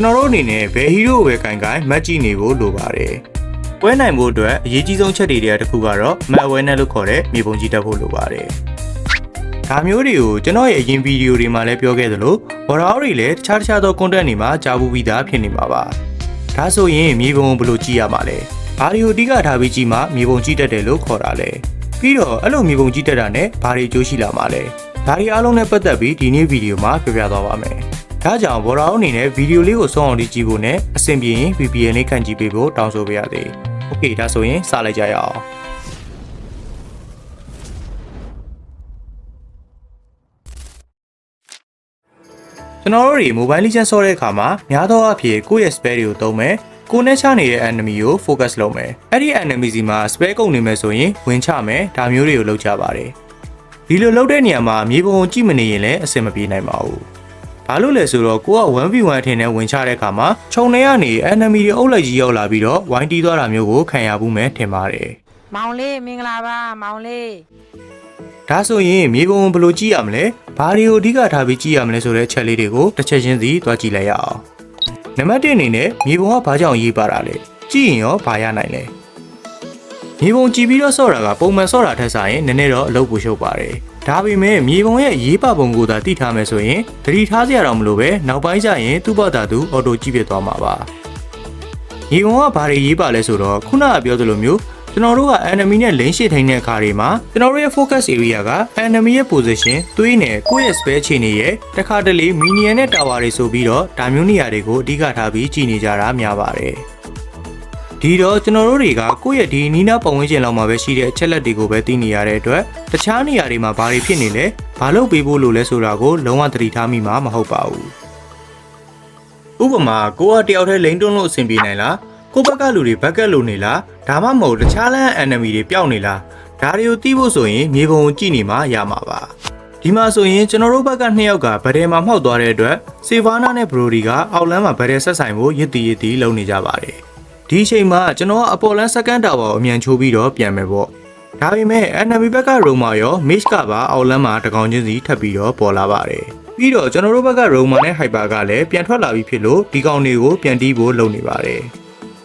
ကျွန်တော်တို့အနေနဲ့ဘယ်ဟီးရိုးကိုပဲကင်ကင်မတ်ကြည့်နေဖို့လိုပါတယ်။ပွဲနိုင်ဖို့အတွက်အရေးကြီးဆုံးချက်တွေတခုကတော့မတ်အဝဲနဲ့လို့ခေါ်တဲ့မြေပုံကြီးတက်ဖို့လိုပါတယ်။ဒါမျိုးတွေကိုကျွန်တော်ရဲ့အရင်ဗီဒီယိုတွေမှာလည်းပြောခဲ့သလိုဘော်ရာတွေလည်းတခြားတခြားသော content တွေမှာကြားဘူးပြီးသားဖြစ်နေမှာပါ။ဒါဆိုရင်မြေပုံကိုဘယ်လိုကြည့်ရမှာလဲ။ဘာတွေကိုအဓိကထားပြီးကြည့်မှမြေပုံကြည့်တတ်တယ်လို့ခေါ်တာလဲ။ပြီးတော့အဲ့လိုမြေပုံကြည့်တတ်တာနဲ့ဘာတွေအကျိုးရှိလာမှာလဲ။ဒါတွေအားလုံးနဲ့ပတ်သက်ပြီးဒီနေ့ဗီဒီယိုမှာပြောပြသွားပါမယ်။ ဒါကြောင့်ဘော်ရာအနေနဲ့ဗီဒီယိုလေးကိုဆုံးအောင်ကြည့်ဖို့နဲ့အဆင်ပြေရင် VPN လေးခန့်ကြည့်ပေးဖို့တောင်းဆိုပေးရသေး။ Okay ဒါဆိုရင်စလိုက်ကြရအောင်။ကျွန်တော်တို့တွေ Mobile Legends ဆော့တဲ့အခါမှာများသောအားဖြင့်ကိုယ့်ရဲ့ spell တွေကိုသုံးမယ်ကိုယ်နဲ့ချနေတဲ့ enemy ကို focus လုပ်မယ်အဲ့ဒီ enemy စီမှာ spell ကုန်နေမယ်ဆိုရင်ဝင်ချမယ်ဒါမျိုးတွေကိုလုပ်ကြပါတယ်ဒီလိုလုပ်တဲ့နေရာမှာမြေပုံကိုကြည့်မနေရင်လည်းအဆင်မပြေနိုင်ပါဘူး ဘာလို့လဲဆိုတော့ကိုက 1v1 အထင်နဲ့ဝင်ချတဲ့အခါမှာခြုံနေရနေ enemy တွေအုပ်လိုက်ကြီးရောက်လာပြီးတော့ဝိုင်းတီးသွားတာမျိုးကိုခံရဘူးမယ်ထင်ပါတယ်မောင်လေးမင်္ဂလာပါမောင်လေးဒါဆိုရင်မြေပုံကိုဘယ်လိုကြည့်ရမလဲဘာတွေကိုအဓိကထားပြီးကြည့်ရမလဲဆိုတဲ့အချက်လေးတွေကိုတစ်ချက်ချင်းစီတွားကြည့်လိုက်ရအောင်နံပါတ်1အနေနဲ့မြေပုံကဘာကြောင့်ရေးပါတာလဲကြည့်ရင်ရောဘာရနိုင်လဲ မြေပုံကြည့်ပြီးတော့ဆော့တာကပုံမှန်ဆော့တာထက်စာရင်နည်းနည်းတော့အလုပ်ပိုရှုပ်ပါတယ်ဒါပေမဲ့မြေပုံရဲ့ရေးပါပုံကိုသာသိထားမယ်ဆိုရင်သတိထားစရာတော့မလိုပဲနောက်ပိုင်းကျရင်သူ့ဘာသာသူအော်တိုကြည့်ပြသွားမှာပါမြေပုံကဘာတွေရေးပါလဲဆိုတော့ခုနကပြောသလိုမျိုးကျွန်တော်တို့က enemy နဲ့ lane ရှစ်ထိုင်တဲ့အခါတွေမှာကျွန်တော်တို့ရဲ့ focus area က enemy ရဲ့ position သွေးနဲ့ကိုယ့်ရဲ့ spell ခြေနေရဲ့တခါတလေ minion နဲ့ tower တွေဆိုပြီးတော့ဒါမျိုးနေရာတွေကိုအဓိကထားပြီးကြည်နေကြတာများပါတယ် ဒီတော့ကျွန်တော်တို့တွေကကိုယ့်ရဲ့ဒီနီးနားပတ်ဝန်းကျင်လောက်မှာပဲရှိတဲ့အချက်လက်တွေကိုပဲသိနေရတဲ့အတွက်တခြားနေရာတွေမှာဘာတွေဖြစ်နေလဲဘာလို့ပေးဖို့လိုလဲဆိုတာကိုလုံးဝသတိထားမိမှာမဟုတ်ပါဘူးဥပမာကိုကတယောက်တည်းလိန်တွန်းလို့အဆင်ပြေနိုင်လားကိုဘက်ကလူတွေဘက်ကလိုနေလားဒါမှမဟုတ်တခြားလမ်း enemy တွေပျောက်နေလားဒါတွေကိုသိဖို့ဆိုရင်မြေပုံကိုကြည့်နေမှရမှာပါဒီမှာဆိုရင်ကျွန်တော်တို့ဘက်ကနှစ်ယောက်ကဗဒယ်မှာမှောက်သွားတဲ့အတွက်စေဗာနာနဲ့ဘရိုဒီကအောက်လမ်းမှာဗဒယ်ဆက်ဆိုင်ဖို့ရစ်တီရစ်တီလုပ်နေကြပါတယ် ဒီအချိန်မှာကျွန်တော်ကအပေါ်လမ်းစကန်တာဝါကိုအမြန်ချိုးပြီးတော့ပြန်မယ်ပေါ့ဒါပေမဲ့ enemy ဘက်ကရိုမာရော mage ကပါအောက်လမ်းမှာတကောင်ချင်းစီထပ်ပြီးတော့ပေါ်လာပါတယ်ပြီးတော့ကျွန်တော်တို့ဘက်ကရိုမာနဲ့ hyper ကလည်းပြန်ထွက်လာပြီးဖြစ်လို့ဒီကောင်တွေကိုပြန်တီးဖို့လုပ်နေပါတယ်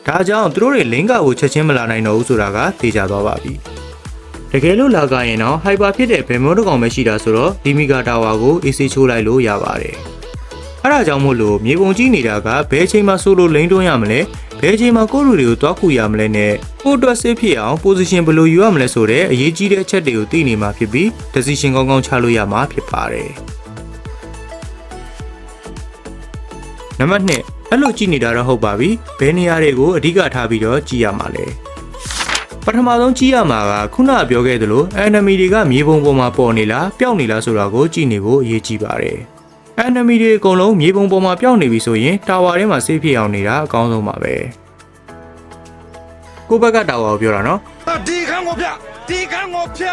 ဒါကြောင့်သူတို့တွေ link ကိုချက်ချင်းမလာနိုင်တော့ဘူးဆိုတာကသိကြသွားပါပြီတကယ်လို့လာကြရင်တော့ hyper ဖြစ်တဲ့ဘယ်မိုးတစ်ကောင်ပဲရှိတာဆိုတော့ဒီမီဂါတာဝါကို AC ချိုးလိုက်လို့ရပါတယ် အဲဒါကြောင့်မို့လို့မြေပုံကြီးနေတာကဘယ်ချိန်မှဆိုလိုလိန်တွန်းရမလဲဘယ်ချိန်မှကိုယ့်လူတွေကိုတွားခုရမလဲနဲ့ကိုယ့်အတွက်ဆေးဖြစ်အောင် position ဘယ်လိုယူရမလဲဆိုတဲ့အရေးကြီးတဲ့အချက်တွေကိုသိနေမှာဖြစ်ပြီး decision ကောင်းကောင်းချလို့ရမှာဖြစ်ပါတယ်နံပါတ်2အဲ့လိုကြည့်နေတာတော့ဟုတ်ပါပြီဘယ်နေရာတွေကိုအဓိကထားပြီးတော့ကြည့်ရမှာလဲပထမဆုံးကြည့်ရမှာကခုနကပြောခဲ့သလို enemy တွေကမြေပုံပေါ်မှာပေါ်နေလားပျောက်နေလားဆိုတာကိုကြည့်နေဖို့အရေးကြီးပါတယ် enemy တွေအကုန်လုံးမြေပုံပေါ်မှာပျောက်နေပြီဆိုရင်တာဝါထဲမှာဆေးဖြစ်အောင်နေတာအကောင်းဆုံးပါပဲကိုယ့်ဘက်ကတာဝါကိုပြောတာနော်ဒီခန်းကိုပြဒီခန်းကိုပြ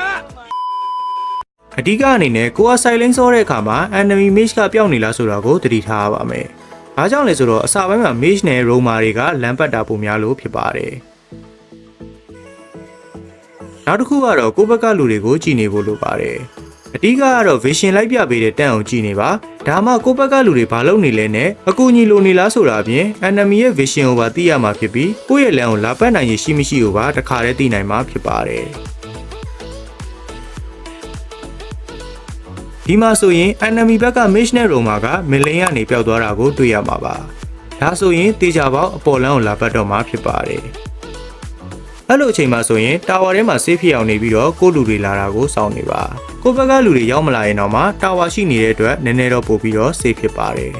အဓိကအနေနဲ့ကိုက silent ဆောတဲ့အခါမှာ enemy mage ကပျောက်နေလားဆိုတာကိုသတိထားရပါမယ်။ဘာကြောင့်လဲဆိုတော့အစာပိုင်းမှာ mage နဲ့ roma တွေကလမ်းပတ်တာပုံများလို့ဖြစ်ပါတယ်။နောက်တစ်ခုကတော့ကိုယ့်ဘက်ကလူတွေကိုကြည်နေဖို့လိုပါတယ်။ အဓိကကတော့ vision လိုက်ပြပေးတဲ့တန့်အောင်ကြည်နေပါ။ဒါမှကိုယ့်ဘက်ကလူတွေဘာလုပ်နေလဲနဲ့အကူအညီလိုနေလားဆိုတာအပြင် enemy ရဲ့ vision ကိုပါသိရမှာဖြစ်ပြီးကိုယ့်ရဲ့လမ်းကိုလာပတ်နိုင်ရရှိမရှိကိုပါတခါတည်းသိနိုင်မှာဖြစ်ပါတယ်။ဒီမှာဆိုရင် enemy ဘက်က mage နဲ့ roma ကမလင်းရနေပျောက်သွားတာကိုတွေ့ရမှာပါဒါဆိုရင်တေချာပေါက်အပေါ်လမ်းကိုလာပတ်တော့မှာဖြစ်ပါတယ် အဲ့လိုအချိန်မှာဆိုရင်တာဝါထဲမှာဆေးဖြစ်အောင်နေပြီးတော့ကိုယ့်လူတွေလာတာကိုစောင့်နေပါကိုယ့်ဘက်ကလူတွေရောက်မလာရင်တော့မှတာဝါရှိနေတဲ့အတွက်နည်းနည်းတော့ပို့ပြီးတော့ဆေးဖြစ်ပါတယ်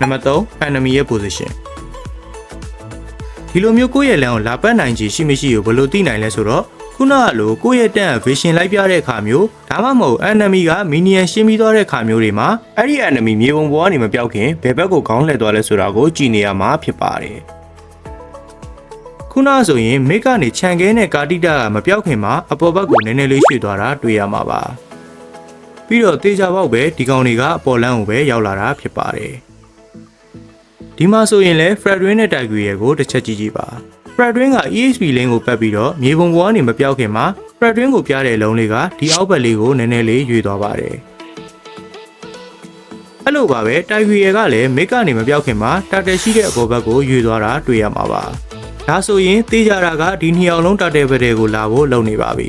နံပါတ်3 enemy ရဲ့ position ဒီလိုမျိုးကိုယ့်ရဲ့လမ်းကိုလာပတ်နိုင်ခြေရှိမရှိကိုဘယ်လိုသိနိုင်လဲဆိုတော့ခုနကလိုကိုယ့်ရဲ့တန့် vision လိုက်ပြတဲ့အခါမျိုးဒါမှမဟုတ် enemy က minion ရှင်းပြီးသွားတဲ့အခါမျိုးတွေမှာအဲ့ဒီ enemy မြေပုံပေါ်ကနေမပြောက်ခင်ဘယ်ဘက်ကိုခေါင်းလှည့်သွားလဲဆိုတာကိုကြည့်နေရမှာဖြစ်ပါတယ် ခုနဆိုရင်မိတ်ကနေခြံခဲနဲ့ကာတိတာကမပြောက်ခင်မှာအပေါ်ဘက်ကိုနည်းနည်းလေးရွှေ့သွားတာတွေ့ရမှာပါပြီးတော့တေချာပေါက်ပဲဒီကောင်တွေကအပေါ်လမ်းကိုပဲရောက်လာတာဖြစ်ပါတယ်ဒီမှာဆိုရင်လဲ Fredwin နဲ့ Tiger ရဲ့ကိုတစ်ချက်ကြည့်ကြည့်ပါ Fredwin က EHP lane ကိုပတ်ပြီးတော့မြေပုံပေါ်ကနေမပြောက်ခင်မှာ Fredwin ကိုပြတဲ့အလုံးလေးကဒီအောက်ဘက်လေးကိုနည်းနည်းလေးရွေသွားပါတယ်အဲ့လိုပါပဲတိုက်ခွေရကလည်းမိတ်ကနေမပြောက်ခင်မှာတာတယ်ရှိတဲ့အပေါ်ဘက်ကိုယူသွားတာတွေ့ရမှာပါ ဒါဆိုရင်သိကြတာကဒီနှစ်ယောက်လုံးတာတယ်ပတဲ့ကိုလာဖို့လုပ်နေပါပြီ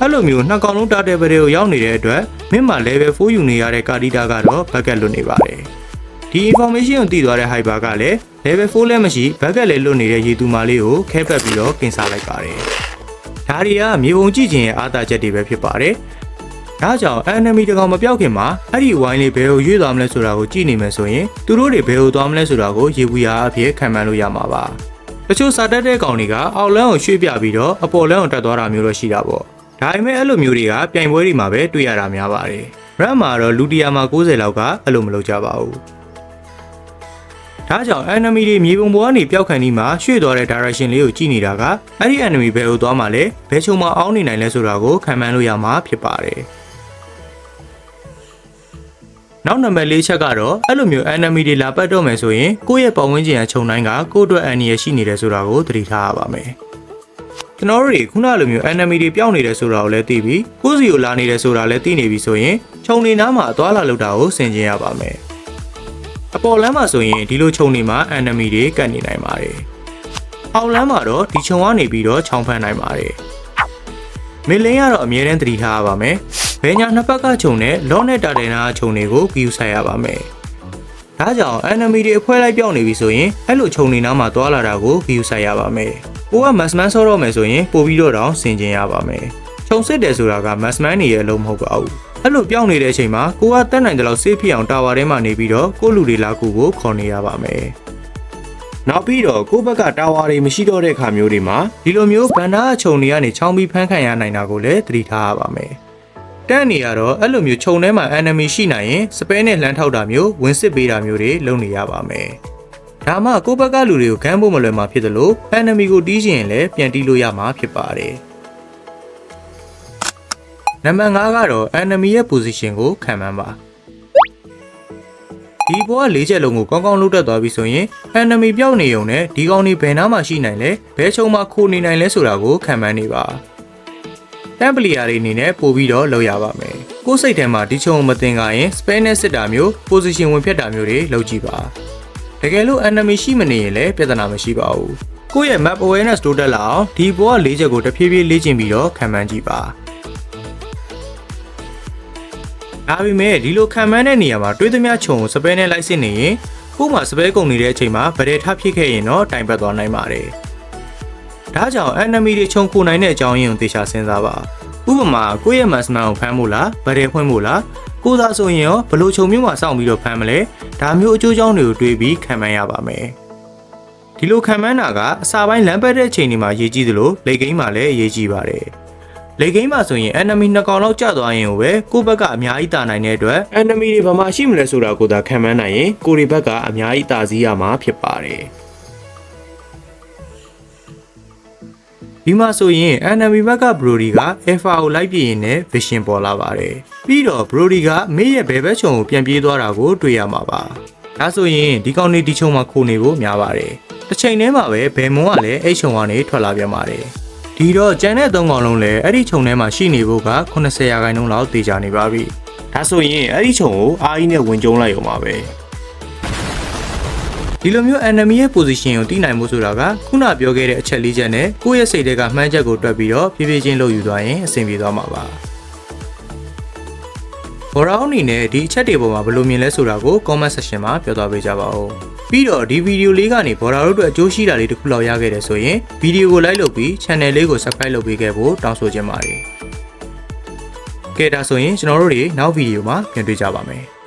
အဲ့လိုမျိုးနှစ်ကောင်လုံးတာတယ်ပတဲ့ကိုရောက်နေတဲ့အတွက်မင်းမ level 4ယူနေရတဲ့ကာဒီတာကတော့ဘက်ကက်လွတ်နေပါတယ်ဒီ information ကိုသိသွားတဲ့ hyper ကလည်း level 4လည်းမရှိဘက်ကက်လည်းလွတ်နေတဲ့ရေသူမာလေးကိုခဲပက်ပြီးတော့ကင်စားလိုက်ပါတယ်ဒါတွေကမြေပုံကြည့်ခြင်းရဲ့အားသာချက်တွေပဲဖြစ်ပါတယ်ဒါကြောင့် enemy တကောင်မပြောက်ခင်မှာအဲ့ဒီဝိုင်းလေးဘယ်ကိုရွေ့သွားမလဲဆိုတာကိုကြည့်နေမယ်ဆိုရင်သူတို့တွေဘယ်ကိုသွားမလဲဆိုတာကိုရေဘူးရာအဖြစ်ခံမှန်းလို့ရမှာပါ တချို့စာတက်တဲ့ကောင်တွေကအောက်လန်းကိုရွှေ့ပြပြီးတော့အပေါ်လန်းကိုတက်သွားတာမျိုးတော့ရှိတာပေါ့ဒါပေမဲ့အဲ့လိုမျိုးတွေကပြိုင်ပွဲတွေမှာပဲတွေ့ရတာများပါတယ်ရမ်မှာတော့လူတီယာမှာ90လောက်ကအဲ့လိုမလုပ်ကြပါဘူးဒါကြောင့် enemy တွေမြေပုံပေါ်ကနေပျောက်ခံဒီမှာရွှေ့သွားတဲ့ direction လေးကိုကြည့်နေတာကအဲ့ဒီ enemy ဘယ်ကိုသွားမှလဲဘယ်ချုံမှာအောင်းနေနိုင်လဲဆိုတာကိုခံမှန်းလို့ရမှာဖြစ်ပါတယ် နောက်နံပါတ်၄ချက်ကတော့အဲ့လိုမျိုး enemy တွေလာပတ်တော့မယ်ဆိုရင်ကိုယ့်ရဲ့ပတ်ဝန်းကျင်အချုံတိုင်းကကိုယ့်အတွက်အန္တရာယ်ရှိနေတယ်ဆိုတာကိုသတိထားရပါမယ်ကျွန်တော်တို့တွေခုနလိုမျိုး enemy တွေပျောက်နေတယ်ဆိုတာကိုလည်းသိပြီးကိုယ့်စီကိုလာနေတယ်ဆိုတာလည်းသိနေပြီဆိုရင်ခြုံနေနားမှာအသွားလာလောက်တာကိုဆင်ခြင်ရပါမယ်အပေါ်လမ်းမှာဆိုရင်ဒီလိုခြုံနေမှာ enemy တွေကတ်နေနိုင်ပါတယ်အောက်လမ်းမှာတော့ဒီခြုံကနေပြီးတော့ခြောင်ဖန်နိုင်ပါတယ်မင်းလင်းကတော့အမြဲတမ်းသတိထားရပါမယ် ဘယ်ညာနှစ်ဖက်ကခြုံနဲ့လောနဲ့တာတယ်နာခြုံတွေကိုဂယူဆိုင်ရပါမယ်ဒါကြောင့် enemy တွေအဖွဲလိုက်ပြောင်းနေပြီဆိုရင်အဲ့လိုခြုံနေနားမှာသွားလာတာကိုဂယူဆိုင်ရပါမယ်ကိုကမတ်စမန်ဆော့တော့မယ်ဆိုရင်ပို့ပြီးတော့တောင်ဆင်ကျင်ရပါမယ်ခြုံစစ်တယ်ဆိုတာကမတ်စမန်နေရဲ့အလုံးမဟုတ်ပါဘူးအဲ့လိုပြောင်းနေတဲ့အချိန်မှာကိုကတက်နိုင်တဲ့လောက်ဆေးဖြစ်အောင်တာဝါထဲမှာနေပြီးတော့ကိုလူတွေလာကူကိုခေါ်နေရပါမယ်နောက်ပြီးတော့ကိုယ့်ဘက်ကတာဝါတွေမရှိတော့တဲ့ခါမျိုးတွေမှာဒီလိုမျိုးဗန်နာအချုံတွေကနေချောင်းပြီးဖမ်းခံရနိုင်တာကိုလည်းသတိထားရပါမယ် တန်းနေရတော့အဲ့လိုမျိုးခြုံထဲမှာ enemy ရှိနိုင်ရင်စပဲနဲ့လှမ်းထောက်တာမျိုးဝင်စစ်ပေးတာမျိုးတွေလုပ်နေရပါမယ်ဒါမှကိုယ့်ဘက်ကလူတွေကိုခန်းဖို့မလွယ်မှာဖြစ်တယ်လို့ enemy ကိုတီးချင်ရင်လည်းပြန်တီးလို့ရမှာဖြစ်ပါတယ်နံပါတ်5ကတော့ enemy ရဲ့ position ကိုခံမှန်းပါဒီဘောက၄ချက်လုံးကိုကောင်းကောင်းလုပ်တတ်သွားပြီဆိုရင် enemy ပြောက်နေုံနဲ့ဒီကောင်တွေဘယ်နားမှာရှိနိုင်လဲဘယ်ချုံမှာခိုနေနိုင်လဲဆိုတာကိုခံမှန်းနေပါ တမ်ပလီယာတွေအနေနဲ့ပို့ပြီးတော့လုပ်ရပါမယ်ကိုယ်စိတ်ထဲမှာဒီချုံကိုမတင်ကြရင် spell နဲ့စစ်တာမျိုး position ဝင်ဖြတ်တာမျိုးတွေလုပ်ကြည့်ပါတကယ်လို့ enemy ရှိမနေရင်လည်းပြဿနာမရှိပါဘူးကိုယ့်ရဲ့ map awareness တိုးတက်လာအောင်ဒီဘောက၄ချက်ကိုတဖြည်းဖြည်းလေ့ကျင့်ပြီးတော့ခံမှန်းကြည့်ပါဒါပေမဲ့ဒီလိုခံမှန်းတဲ့နေရာမှာတွေးသမျှခြုံကိုစပဲနဲ့လိုက်စစ်နေရင်ကို့မှာစပဲကုန်နေတဲ့အချိန်မှာဗရဲထဖြစ်ခဲ့ရင်တော့တိုင်ပတ်သွားနိုင်ပါတယ်။ ဒါကြောင့် enemy တွေခြုံခိုနိုင်တဲ့အကြောင်းရင်းကိုသေချာစဉ်းစားပါ။ဥပမာကိုယ့်ရဲ့ massman ကိုဖမ်းဖို့လားဗရဲဖွင့်ဖို့လားကိုသာဆိုရင်ရောဘလို့ခြုံမျိုးမှာစောင့်ပြီးတော့ဖမ်းမလဲဒါမျိုးအကျိုးကြောင့်တွေကိုတွေးပြီးခံမှန်းရပါမယ်။ဒီလိုခံမှန်းတာကအစာပိုင်းလမ်းပတ်တဲ့အချိန်တွေမှာရေးကြည့်သလိုလေကိန်းမှာလည်းအရေးကြီးပါတယ်။လေကိန်းမှာဆိုရင် enemy နှစ်ကောင်လောက်ကျသွားရင်ပဲကိုယ့်ဘက်ကအများကြီးတာနိုင်တဲ့အတွက် enemy တွေဘာမှရှိမလဲဆိုတာကိုသာခံမှန်းနိုင်ရင်ကိုယ့်တွေဘက်ကအများကြီးတာစည်းရမှာဖြစ်ပါတယ် ဒီမှာဆိုရင် enemy ဘက်က Brody က Alpha ကိုလိုက်ပြရင်လည်း vision ပေါ်လာပါတယ်ပြီးတော့ Brody ကမေးရဲ့ဘယ်ဘက်ချုံကိုပြန်ပြေးသွားတာကိုတွေ့ရမှာပါဒါဆိုရင်ဒီကောင်နေဒီချုံမှာခိုနေဖို့များပါတယ်တစ်ချိန်တည်းမှာပဲဘယ်မုံကလည်းအဲ့ချုံကနေထွက်လာပြန်ပါတယ်ဒီတော့ကျန်တဲ့သုံးကောင်လုံးလည်းအဲ့ဒီခြုံထဲမှာရှိနေဖို့က80ရာခိုင်နှုန်းလောက်တေချာနေပါပြီ။ဒါဆိုရင်အဲ့ဒီခြုံကိုအာအီနဲ့ဝင်ကျုံလိုက်ရုံပါပဲ။ ဒီလိုမျိုး enemy ရဲ့ position ကိုသိနိုင်မှုဆိုတာကခုနပြောခဲ့တဲ့အချက်လေးချက်နဲ့ကိုယ့်ရဲ့စိတ်ထဲကမှန်းချက်ကိုတွက်ပြီးတော့ဖြည်းဖြည်းချင်းလုပ်ယူသွားရင်အဆင်ပြေသွားမှာပါ။ဘော်ရောင်းအနေနဲ့ဒီအချက်တွေပေါ်မှာဘယ်လိုမြင်လဲဆိုတာကို comment section မှာပြောသွားပေးကြပါဦး။ပြီးတော့ဒီဗီဒီယိုလေးကနေဘော်ရာတို့အတွက်အကျိုးရှိတာလေးတစ်ခုလောက်ရခဲ့တယ်ဆိုရင်ဗီဒီယိုကို like လုပ်ပြီး channel လေးကို subscribe လုပ်ပေးခဲ့ဖို့တောင်းဆိုချင်ပါတယ်။ကဲဒါဆိုရင်ကျွန်တော်တို့တွေနောက်ဗီဒီယိုမှာပြန်တွေ့ကြပါမယ်။